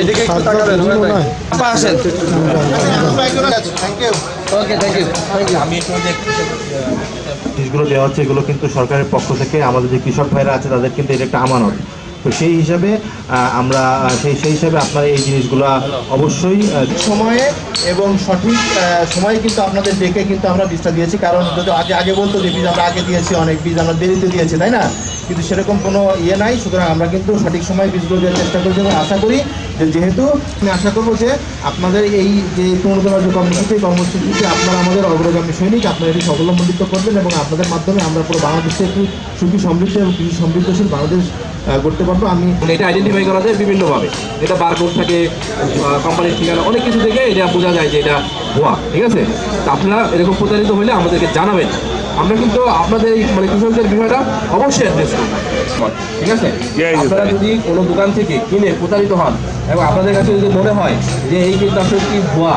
এদিকে দেওয়া হচ্ছে, এগুলো কিন্তু সরকারের পক্ষ থেকে আমাদের যে কৃষক ভাইরা আছে, তাদের কিন্তু এটা একটা আমানত। তো সেই হিসাবে আমরা সেই সেই হিসাবে আপনার এই জিনিসগুলো অবশ্যই সময়ে এবং সঠিক সময়ে কিন্তু আপনাদের ডেকে কিন্তু আমরা বীজটা দিয়েছি। কারণ যদি আগে আগে বলতো যে বীজ আমরা আগে দিয়েছি, অনেক বীজ আমরা দেরিতে দিয়েছি, তাই না? কিন্তু সেরকম কোনো ইয়ে নাই। সুতরাং আমরা কিন্তু সঠিক সময়ে বীজগুলো দেওয়ার চেষ্টা করছি এবং আশা করি যেহেতু আমি আশা করব যে আপনাদের এই যে পূর্ণতম যে কর্মসূচি কর্মসূচিতে আপনারা আমাদের অগ্রগামী সৈনিক, আপনারা এটি অবলম্বিত করবেন এবং আপনাদের মাধ্যমে আমরা পুরো বাংলাদেশে একটি সুখী, সমৃদ্ধ এবং কৃষি সমৃদ্ধশীল বাংলাদেশ করতে পারব। আমি এটা আইডেন্টিফাই করা যায় বিভিন্নভাবে। এটা বারকোড থাকে কোম্পানির ঠিকানা অনেক কিছু থেকে এটা বোঝা যায় যে এটা ভুয়া ঠিক আছে? তা আপনারা এরকম প্রতারিত হলে আমাদেরকে জানাবেন। আমরা কিন্তু আপনাদের এই মানে কৃষকদের বিষয়টা অবশ্যই অ্যাড্রেস করব ঠিক আছে? আপনারা যদি কোনো দোকান থেকে কিনে প্রতারিত হন এবং আপনাদের কাছে যদি মনে হয় যে এই কীটনাশকটি ভুয়া